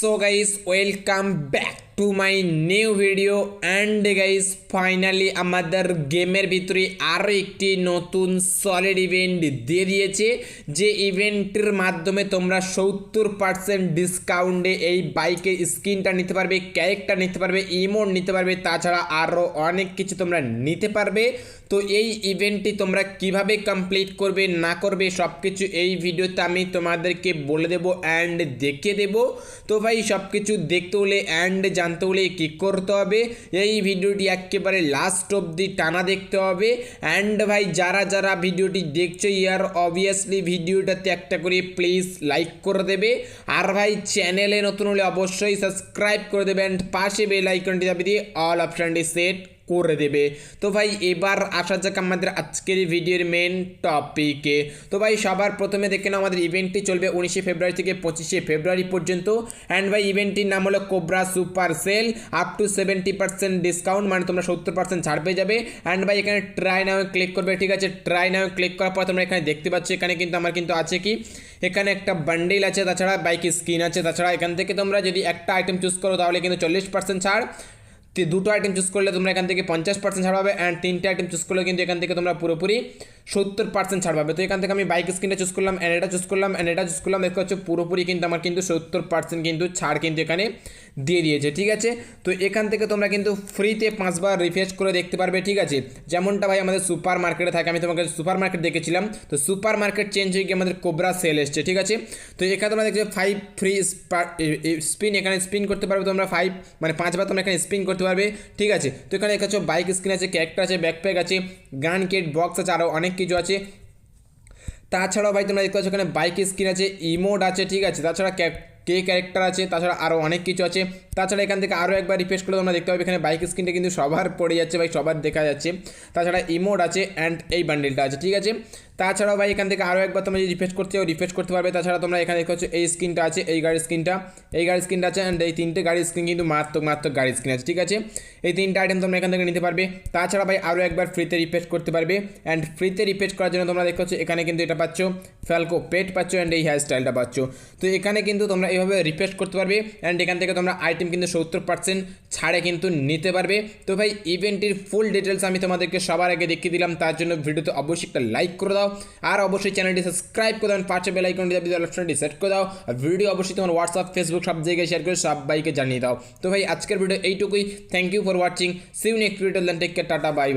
So guys welcome back to my new video and guys finally আমাদের গেমের ভিতরে আরও একটি নতুন সলিড ইভেন্ট দিয়ে দিয়েছে, যে ইভেন্টের মাধ্যমে তোমরা সত্তর পার্সেন্ট ডিসকাউন্টে এই বাইকের স্ক্রিনটা নিতে পারবে ক্যারেক্টার নিতে পারবে ইমোট নিতে পারবে, তাছাড়া আরও অনেক কিছু তোমরা নিতে পারবে। তো এই ইভেন্টটি তোমরা কীভাবে কমপ্লিট করবে, না করবে সব কিছু এই ভিডিওতে আমি তোমাদেরকে বলে দেবো অ্যান্ড দেখিয়ে দেবো। তো ভাই সব কিছু দেখতে হলে অ্যান্ড জানতে হলে ক্লিক করতে হবে। এই ভিডিওটি একেবারে লাস্ট অবধি টানা দেখতে হবে। অ্যান্ড ভাই, যারা যারা ভিডিওটি দেখছ ইয়ার অবভিয়াসলি ভিডিওটাতে একটা করে প্লিজ লাইক করে দেবে। আর ভাই চ্যানেলে নতুন হলে অবশ্যই সাবস্ক্রাইব করে দেবে। অ্যান্ড পাশে বেল আইকনটি দাবি দিয়ে অল অপশানটি সেট করে দেবে। তো ভাই, এবার আসা যাক আমাদের আজকের ভিডিওর মেন টপিকে তো ভাই, সবার প্রথমে দেখে নাও আমাদের ইভেন্টটি চলবে উনিশে ফেব্রুয়ারি থেকে পঁচিশে ফেব্রুয়ারি পর্যন্ত। অ্যান্ড ভাই ইভেন্টটির নাম হলো cobra super sale up to seventy percent discount মানে তোমরা সত্তর পার্সেন্ট ছাড় পেয়ে যাবে। অ্যান্ড ভাই, এখানে ট্রাই নাও ক্লিক করবে, ঠিক আছে? ট্রাই নাও ক্লিক করার পর তোমরা এখানে দেখতে পাচ্ছ, এখানে কিন্তু আমার কিন্তু আছে কি? এখানে একটা বান্ডিল আছে, তাছাড়া বাইক স্কিন আছে, তাছাড়া এখান থেকে তোমরা যদি একটা আইটেম চুজ করো, তাহলে কিন্তু চল্লিশ পার্সেন্ট ছাড়। দুটো আইটেম চুজ করলে তোমরা এখান থেকে পঞ্চাশ পার্সেন্ট ছাড় পাবে অ্যান্ড তিনটে আইটেম চুজ করলে কিন্তু এখান থেকে তোমরা পুরোপুরি সত্তর পার্সেন্ট ছাড় পাবে। তো এখান থেকে আমি বাইক স্ক্রিনটা চুজ করলাম অ্যান্ড এটা চুজ করলাম অ্যান্ড এটা চুজ করলাম দেখতে হচ্ছে পুরোপুরি কিন্তু আমার কিন্তু সত্তর পার্সেন্ট কিন্তু ছাড় কিন্তু এখানে দিয়ে দিয়েছে, ঠিক আছে? তো এখান থেকে তোমরা কিন্তু ফ্রিতে পাঁচবার রিফ্রেশ করে দেখতে পারবে, ঠিক আছে? যেমনটা ভাই আমাদের সুপার মার্কেটে থাকে, আমি তোমাকে সুপার মার্কেট দেখেছিলাম, তো সুপার মার্কেট চেঞ্জ হয়ে গিয়ে আমাদের কোবরা সেল এসছে, ঠিক আছে? তো এখানে তোমরা দেখছ ফাইভ ফ্রি স্পিন এখানে স্পিন করতে পারবে তোমরা ফাইভ মানে পাঁচবার তোমরা এখানে স্পিন করতে পারবে, ঠিক আছে? তো এখানে দেখাচ্ছ বাইক স্ক্রিন আছে ক্যারেক্টার আছে ব্যাকপ্যাক আছে গান কিট বক্স আছে আরও অনেক কিছু আছে? তাছাড়াও ভাই তোমরা দেখতে পাচ্ছ এখানে বাইক স্ক্রিন আছে ইমোড আছে, ঠিক আছে? তাছাড়া কে ক্যারেক্টার আছে, তাছাড়া আরও অনেক কিছু আছে। তাছাড়া এখান থেকে আরও একবার রিফ্রেশ করলে তোমরা দেখতে পাবে এখানে বাইক স্ক্রিনটা কিন্তু সবার পড়ে যাচ্ছে, ভাই সবার দেখা যাচ্ছে। তাছাড়া ইমোড আছে অ্যান্ড এই বান্ডেলটা আছে, ঠিক আছে? তাছাড়াও ভাই, এখান থেকে আরও একবার তোমরা রিফ্রেশ করতে চাও, রিফ্রেশ করতে পারবে। তাছাড়া তোমরা এখানে পাচ্ছ, এই স্ক্রিনটা আছে, এই গাড়ির স্ক্রিনটা। এই গাড়ির স্ক্রিনটা আছে অ্যান্ড এই তিনটে গাড়ির স্ক্রিন কিন্তু মারাত্মক মারাত্মক গাড়ির স্ক্রিন আছে, ঠিক আছে? এই তিনটে আইটেম তোমরা এখান থেকে নিতে পারবে। তাছাড়া ভাই আরও একবার ফ্রিতে রিফ্রেশ করতে পারবে। অ্যান্ড ফ্রিতে রিফ্রেশ করার জন্য তোমরা পাচ্ছ, এখানে কিন্তু এটা পাচ্ছ ফ্যালকো পেট পাচ্ছ অ্যান্ড এই হেয়ার স্টাইলটা পাচ্ছ। তো এখানে কিন্তু তোমরা এইভাবে রিফ্রেশ করতে পারবে অ্যান্ড এখান থেকে তোমরা আইটেম কিন্তু সত্তর পার্সেন্ট ছাড়ে কিন্তু নিতে পারবে। তো ভাই ইভেন্টের ফুল ডিটেলস আমি তোমাদেরকে সবার আগে দেখিয়ে দিলাম, তার জন্য ভিডিওতে অবশ্যই একটা লাইক করে দাও। আর অবশ্যই চ্যানেলটি সাবস্ক্রাইব করে দাও, পাশে বেল আইকনটি অপশনটি সেট করে দাও। আর ভিডিও অবশ্যই তোমার হোয়াটসঅ্যাপ ফেসবুক সব জায়গায় শেয়ার করে সবাইকে জানিয়ে দাও। তো ভাই, আজকের ভিডিও এইটুকুই। Thank you for watching see you next video then take care tata bye bye